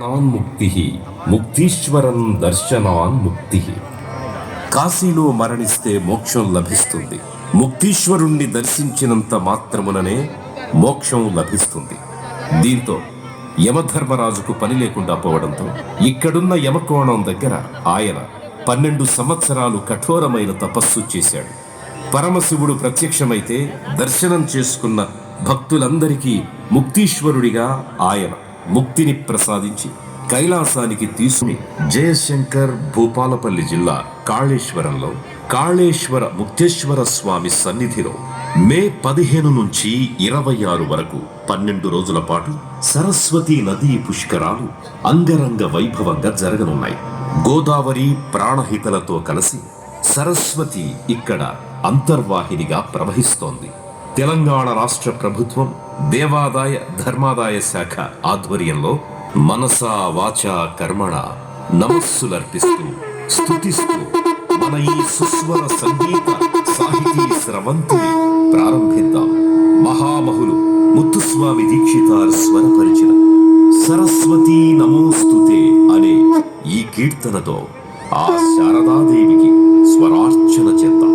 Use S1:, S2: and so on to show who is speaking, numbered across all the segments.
S1: ముక్తి ముక్తీశ్వరం దర్శనాన్ ముక్తి కాశీలో మరణిస్తే మోక్షం లభిస్తుంది. ముక్తీశ్వరుణ్ణి దర్శించినంత మాత్రముననే మోక్షం లభిస్తుంది. దీంతో యమధర్మరాజుకు పని లేకుండా పోవడంతో ఇక్కడున్న యమకోణం దగ్గర ఆయన పన్నెండు సంవత్సరాలు కఠోరమైన తపస్సు చేశాడు. పరమశివుడు ప్రత్యక్షమైతే దర్శనం చేసుకున్న భక్తులందరికీ ముక్తీశ్వరుడిగా ఆయన ముక్తిని ప్రసాదించి కైలాసానికి తీసుకుని జయశంకర్ భూపాలపల్లి జిల్లా కాళేశ్వరంలో కాళేశ్వర ముక్తేశ్వర స్వామి సన్నిధిలో మే పదిహేను నుంచి ఇరవై ఆరు వరకు పన్నెండు రోజుల పాటు సరస్వతి నదీ పుష్కరాలు అంగరంగ వైభవంగా జరగనున్నాయి. గోదావరి ప్రాణహితలతో కలిసి సరస్వతి ఇక్కడ అంతర్వాహినిగా ప్రవహిస్తోంది. తెలంగాణ రాష్ట్ర ప్రభుత్వం దేవాదాయ ధర్మాదాయ శాఖ ఆధ్వర్యంలో మనసా వాచ కర్మణ నమస్సులర్పిస్తూ స్థుతిస్తూ మన ఈ సుస్వర సంగీత సాహితీ స్రవంతిని ప్రారంభిద్దాం. మహామహులు ముత్తుస్వామి దీక్షితార్ స్వరపరిచిన సరస్వతీ నమోస్తుతే అనే ఈ కీర్తనతో ఆ శారదాదేవికి స్వరార్చన చేద్దాం.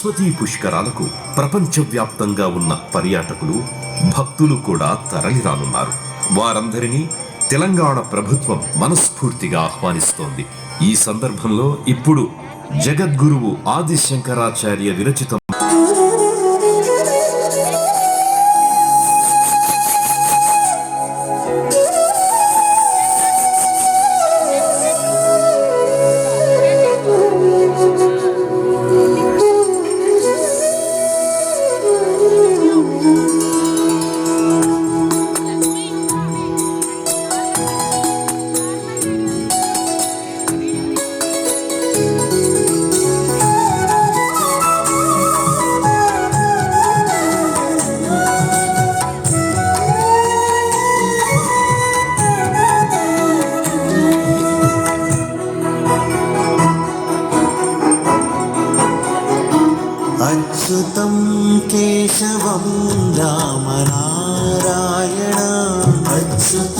S2: సరస్వతీ పుష్కరాలకు ప్రపంచవ్యాప్తంగా ఉన్న పర్యాటకులు భక్తులు కూడా తరలిరానున్నారు. వారందరినీ తెలంగాణ ప్రభుత్వం మనస్ఫూర్తిగా ఆహ్వానిస్తోంది. ఈ సందర్భంలో ఇప్పుడు జగద్గురువు ఆది శంకరాచార్య విరచిత
S3: केशवं रामनारायण अच्युत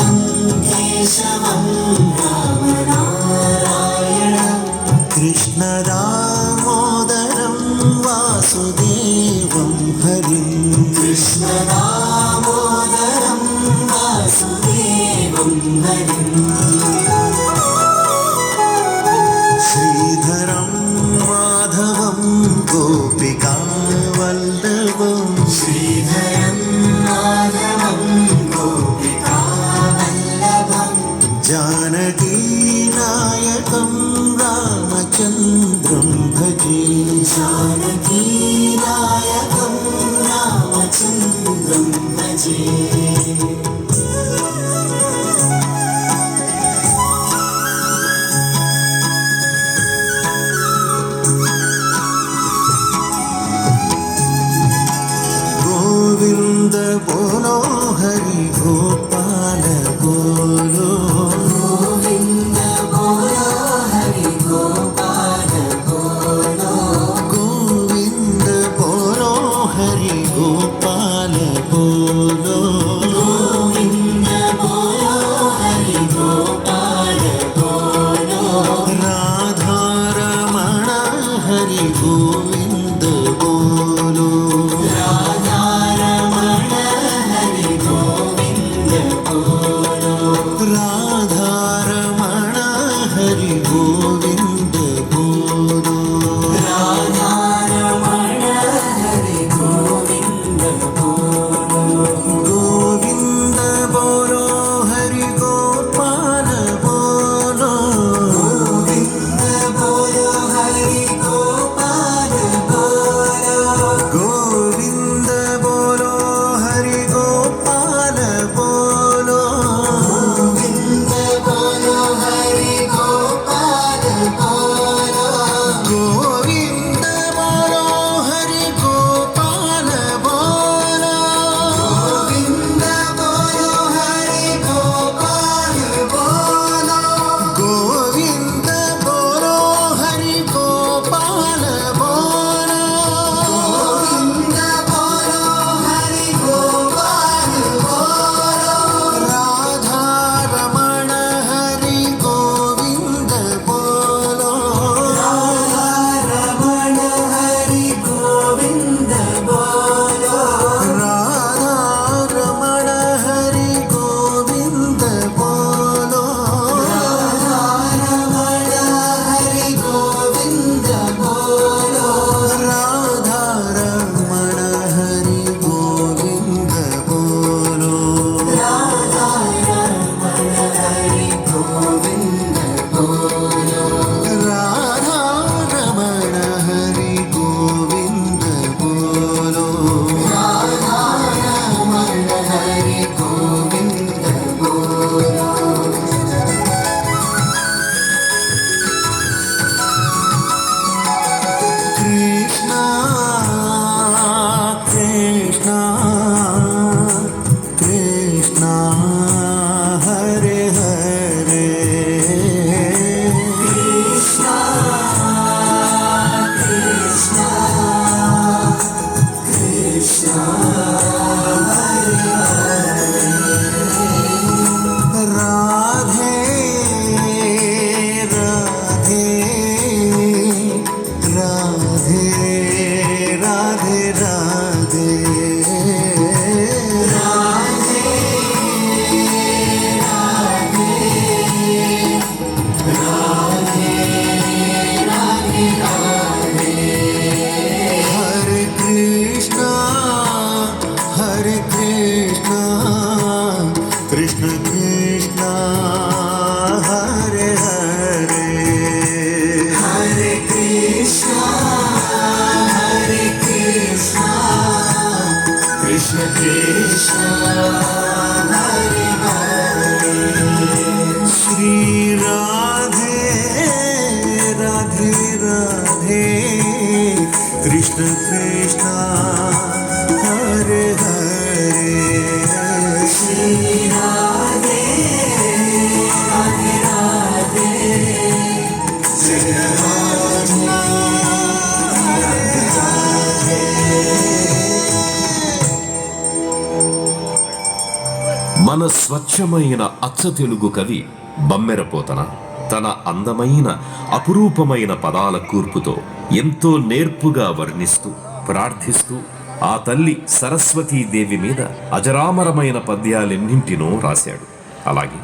S2: స్వచ్ఛమైన అచ్చ తెలుగు కవి బమ్మెరపోతన తన అందమైన అపురూపమైన పదాల కూర్పుతో ఎంతో నేర్పుగా వర్ణిస్తూ ప్రార్థిస్తూ ఆ తల్లి సరస్వతీదేవి మీద అజరామరమైన పద్యాలెన్నింటినో రాశాడు. అలాగే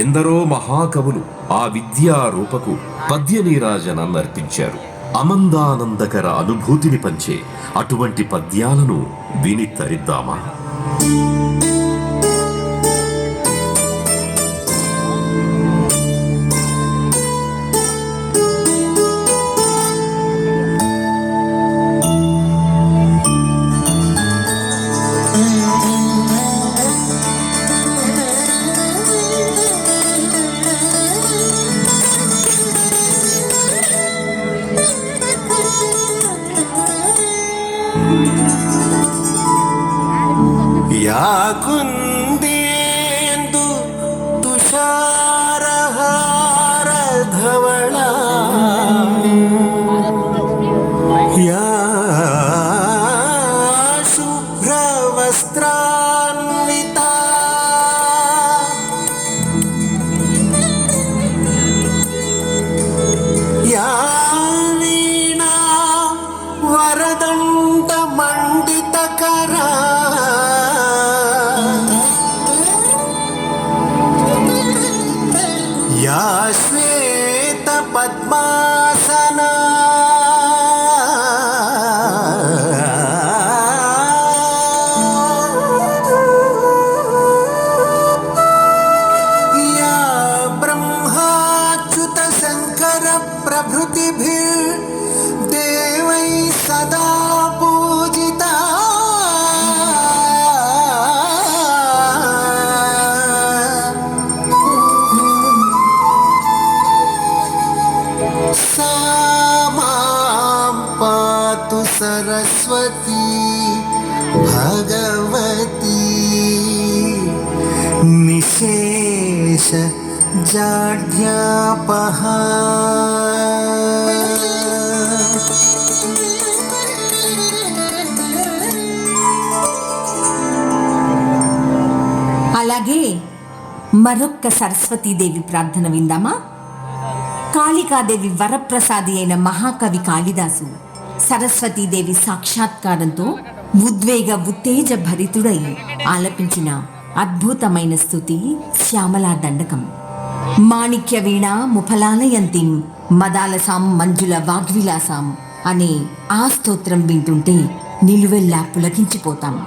S2: ఎందరో మహాకవులు ఆ విద్యా రూపకు పద్య నీరాజనాన్ని అర్పించారు అమందానందకర అనుభూతిని పంచే అటువంటి పద్యాలను విని తరిద్దామా?
S4: सरस्वती भगवती निशेष जाड्यापहा
S3: అలాగే మరొక్క సరస్వతీదేవి ప్రార్థన విందామా కాళికాదేవి వరప్రసాది అయిన మహాకవి కాళిదాసు సరస్వతీదేవి సాక్షాత్కారంతో ఉద్వేగ ఉత్తేజ భరితుడై ఆలపించిన అద్భుతమైన స్థుతి శ్యామలా దండకం. మాణిక్య వీణ ముఫలాలయంతిం మదాలసాం మంజుల వాగ్విలాసాం అనే ఆ స్తోత్రం వింటుంటే నిలువెల్లా పులకించిపోతాం.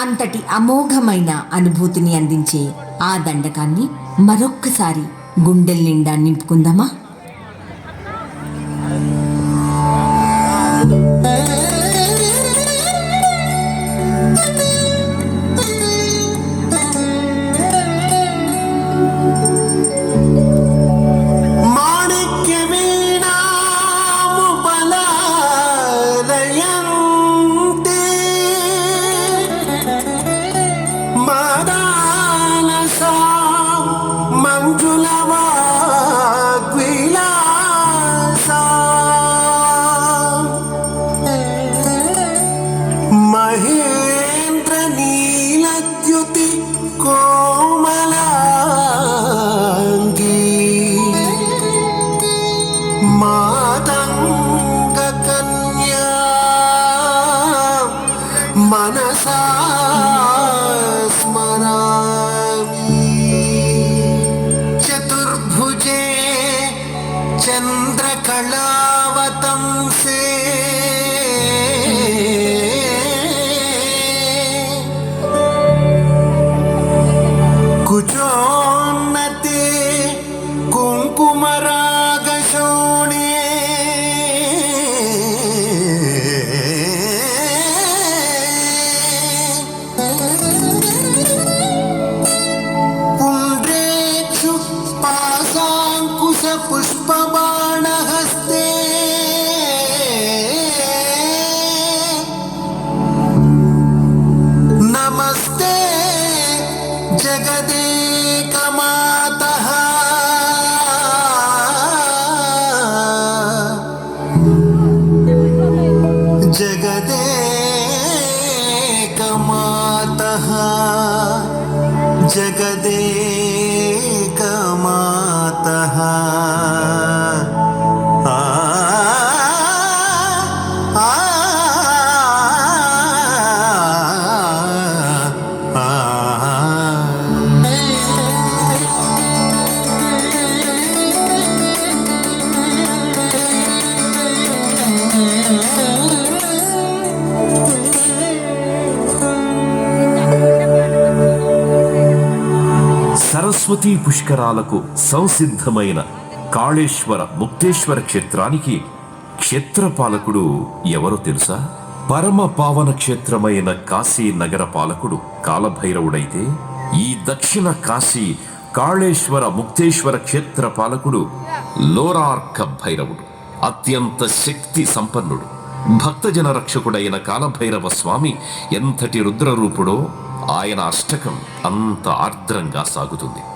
S3: అంతటి అమోఘమైన అనుభూతిని అందించే ఆ దండకాన్ని మరొక్కసారి గుండెల నిండా నింపుకుందామా?
S2: सा ಜಗದೇ
S3: సరస్వతీ పుష్కరాలకు సంసిద్ధమైన కాళేశ్వర ముక్తేశ్వర క్షేత్రానికి క్షేత్రపాలకుడు ఎవరో తెలుసా? పరమ పావన క్షేత్రమైన కాశీ నగర పాలకుడు కాలభైరవుడైతే ఈ దక్షిణ కాశీ కాళేశ్వర ముక్తేశ్వర క్షేత్ర పాలకుడు లోరార్క భైరవుడు. అత్యంత శక్తి సంపన్నుడు. భక్తజన రక్షకుడైన కాలభైరవ స్వామి ఎంతటి రుద్రరూపుడో ఆయన అష్టకం అంత ఆర్ద్రంగా సాగుతుంది.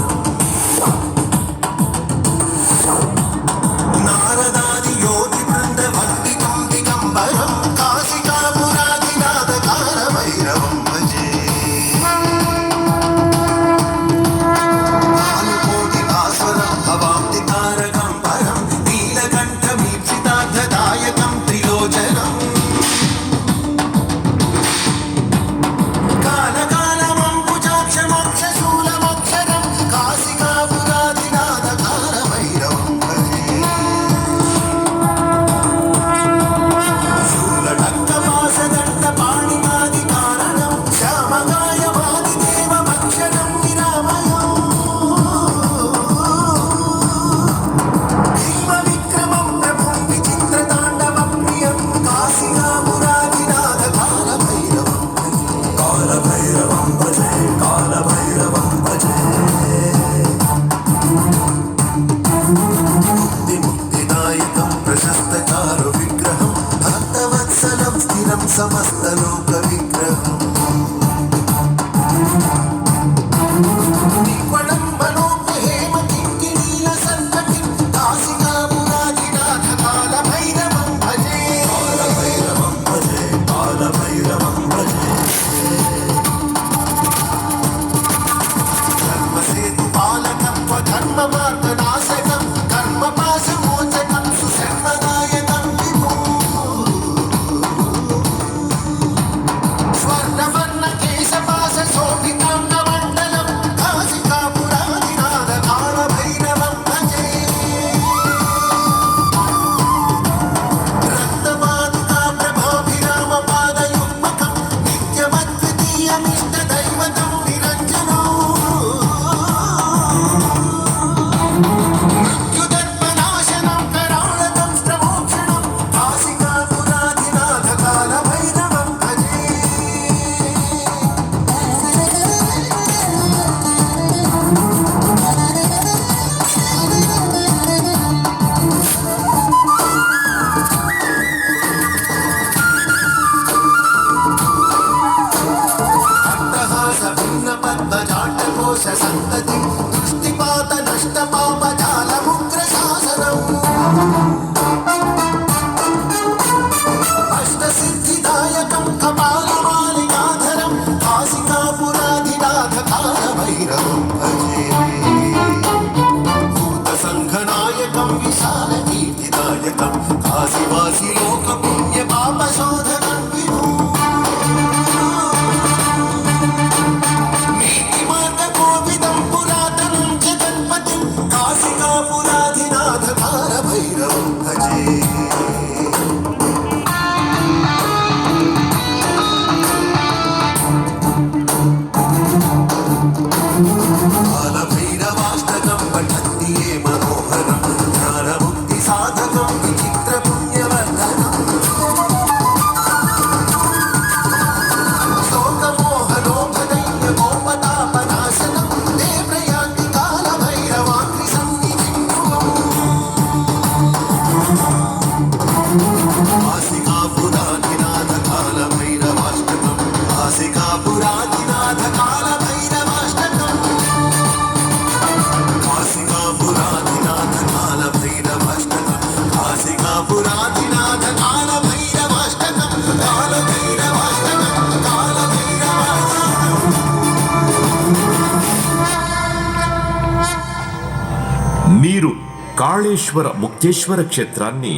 S2: కాళేశ్వర ముక్తేశ్వర క్షేత్రాన్ని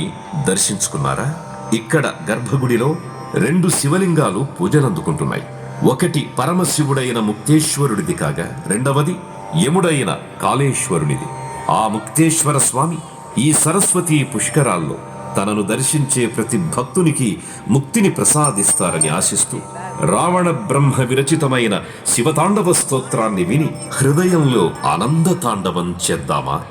S2: దర్శించుకున్నారా? ఇక్కడ గర్భగుడిలో రెండు శివలింగాలు పూజలందుకుంటున్నాయి. ఒకటి పరమశివుడైన ముక్తేశ్వరుడిది కాగా రెండవది యముడైన కాళేశ్వరునిది. ఆ ముక్తేశ్వర స్వామి ఈ సరస్వతి పుష్కరాల్లో తనను దర్శించే ప్రతి భక్తునికి ముక్తిని ప్రసాదిస్తారని ఆశిస్తూ రావణ బ్రహ్మ విరచితమైన శివతాండవ స్తోత్రాన్ని విని హృదయంలో ఆనంద తాండవం చేద్దామా?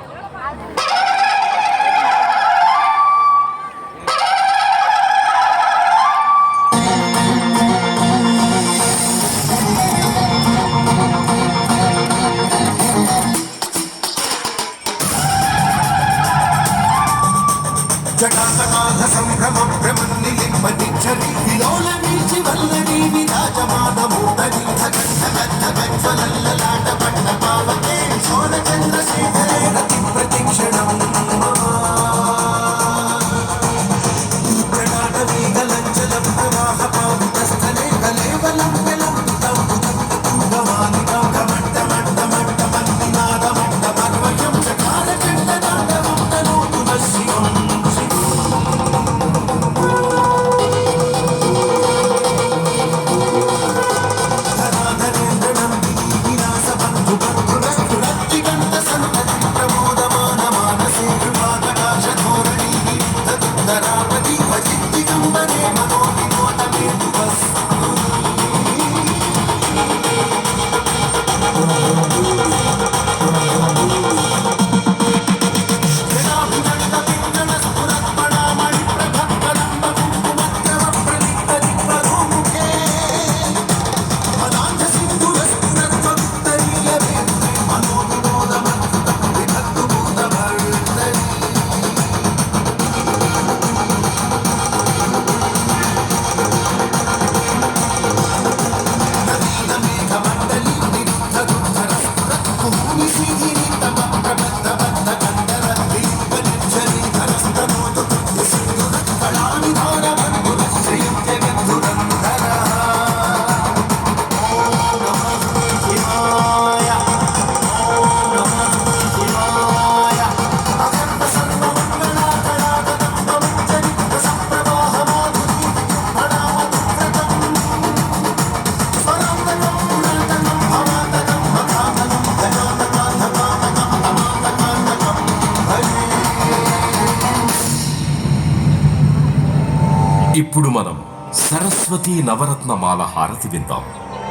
S2: సరస్వతీ నవరత్నమాల హారతి విందాం.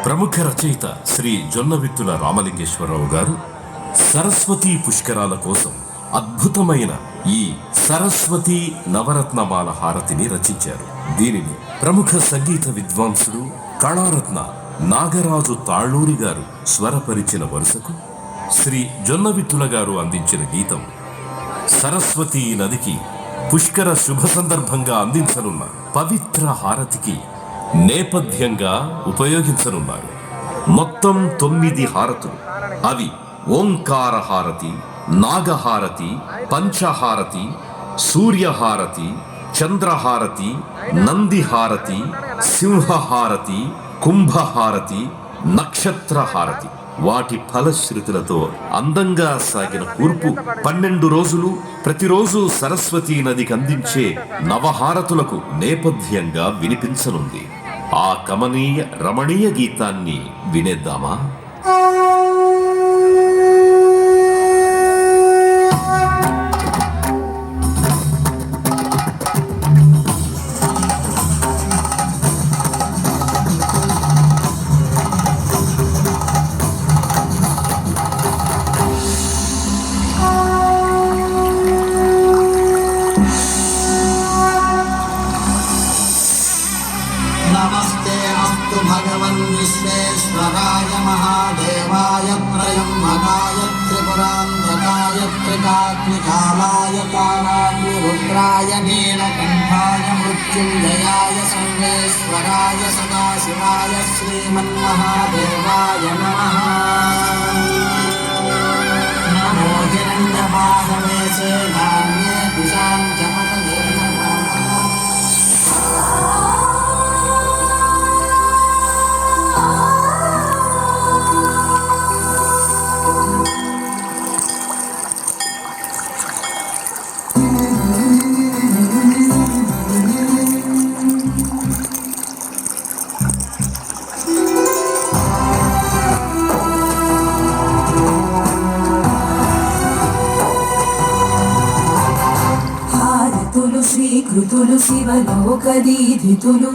S2: ప్రముఖ రచయిత శ్రీ జొన్నవిత్తుల రామలింగేశ్వరరావు గారు సరస్వతీ పుష్కరాల కోసం అద్భుతమైన ఈ సరస్వతి నవరత్నమాల హారతిని రచించారు. దీనిని ప్రముఖ సంగీత విద్వాంసుడు కళారత్న నాగరాజు తాళ్ళూరి గారు స్వరపరిచిన వరుసకు శ్రీ జొన్నవిత్తుల గారు అందించిన గీతం సరస్వతీ నదికి పుష్కర శుభ సందర్భంగా అందించనున్న పవిత్ర హారతికి నేపథ్యంగా ఉపయోగించనున్నారు. మొత్తం తొమ్మిది హారతులు. అవి ఓంకార హారతి నాగహారతి పంచహారతి సూర్యహారతి చంద్రహారతి నందిహారతి సింహహారతి కుంభహారతి నక్షత్రహారతి. వాటి ఫలశ్రుతులతో అందంగా సాగిన కూర్పు పన్నెండు రోజులు ప్రతిరోజు సరస్వతీ నదికి అందించే నవహారతులకు నేపథ్యంగా వినిపించనుంది. ఆ కమనీయ రమణీయ గీతాన్ని వినేద్దామా?
S5: शिवाय श्रीमन्महादेवाय नमः।
S1: శివలోకదీధితులు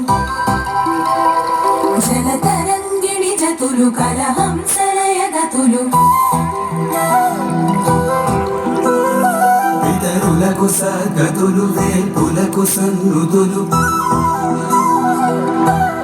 S1: జలతరంగిణి జతులు కలహంసలయగతులు.
S6: పితరులకు సగతులు వేల్పులకు సన్నుతులు.